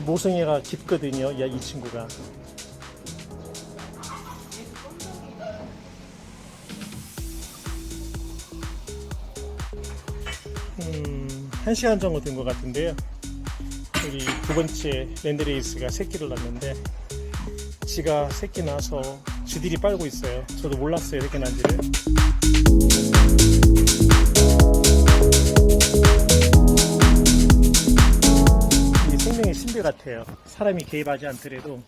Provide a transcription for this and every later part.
모성애가 깊거든요. 야, 이 친구가. 음, 한 시간 정도 된 것 같은데요. 여기 두 번째 랜드레이스가 새끼를 낳는데 지가 새끼 나서 쥐들이 빨고 있어요. 저도 몰랐어요, 새끼 난지를. 신비 같아요. 사람이 개입하지 않더라도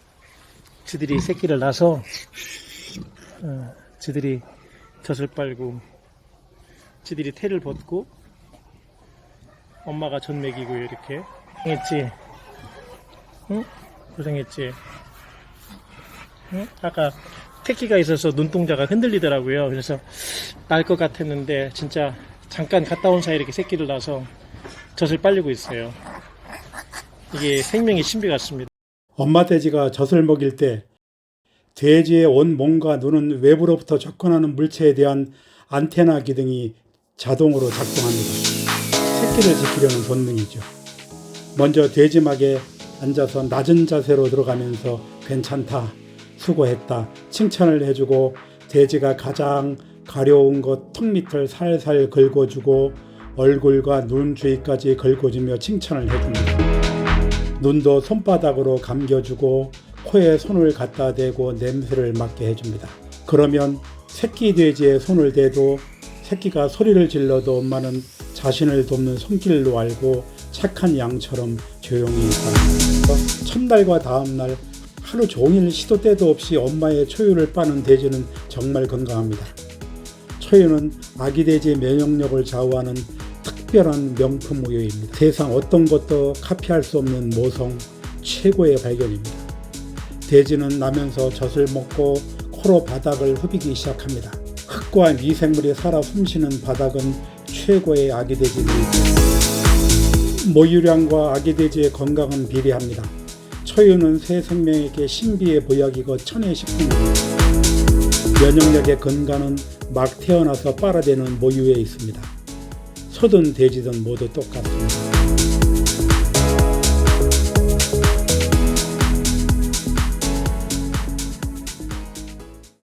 쥐들이 새끼를 낳아서 어, 쥐들이 젖을 빨고 쥐들이 태를 벗고 엄마가 젖 먹이고 이렇게 고생했지? 응? 고생했지? 응? 아까 새끼가 있어서 눈동자가 흔들리더라고요. 그래서 날 것 같았는데 진짜 잠깐 갔다 온 사이에 이렇게 새끼를 낳아서 젖을 빨리고 있어요. 이게 생명의 신비 같습니다. 엄마 돼지가 젖을 먹일 때 돼지의 온 몸과 눈은 외부로부터 접근하는 물체에 대한 안테나 기능이 자동으로 작동합니다. 새끼를 지키려는 본능이죠. 먼저 돼지막에 앉아서 낮은 자세로 들어가면서 괜찮다, 수고했다, 칭찬을 해주고 돼지가 가장 가려운 것 턱 밑을 살살 긁어주고 얼굴과 눈 주위까지 긁어주며 칭찬을 해줍니다. 눈도 손바닥으로 감겨주고 코에 손을 갖다 대고 냄새를 맡게 해줍니다. 그러면 새끼 돼지에 손을 대도 새끼가 소리를 질러도 엄마는 자신을 돕는 손길로 알고 착한 양처럼 조용히 있다. 첫날과 다음날 하루 종일 시도 때도 없이 엄마의 초유를 빠는 돼지는 정말 건강합니다. 초유는 아기 돼지의 면역력을 좌우하는 특별한 명품 우유입니다. 세상 어떤 것도 카피할 수 없는 모성 최고의 발견입니다. 돼지는 나면서 젖을 먹고 코로 바닥을 후비기 시작합니다. 흙과 미생물이 살아 숨쉬는 바닥은 최고의 아기 돼지입니다. 모유량과 아기 돼지의 건강은 비례합니다. 초유는 새 생명에게 신비의 보약이고 천의 식품입니다. 면역력의 근간은 막 태어나서 빨아대는 모유에 있습니다. 소든 돼지든 모두 똑같습니다.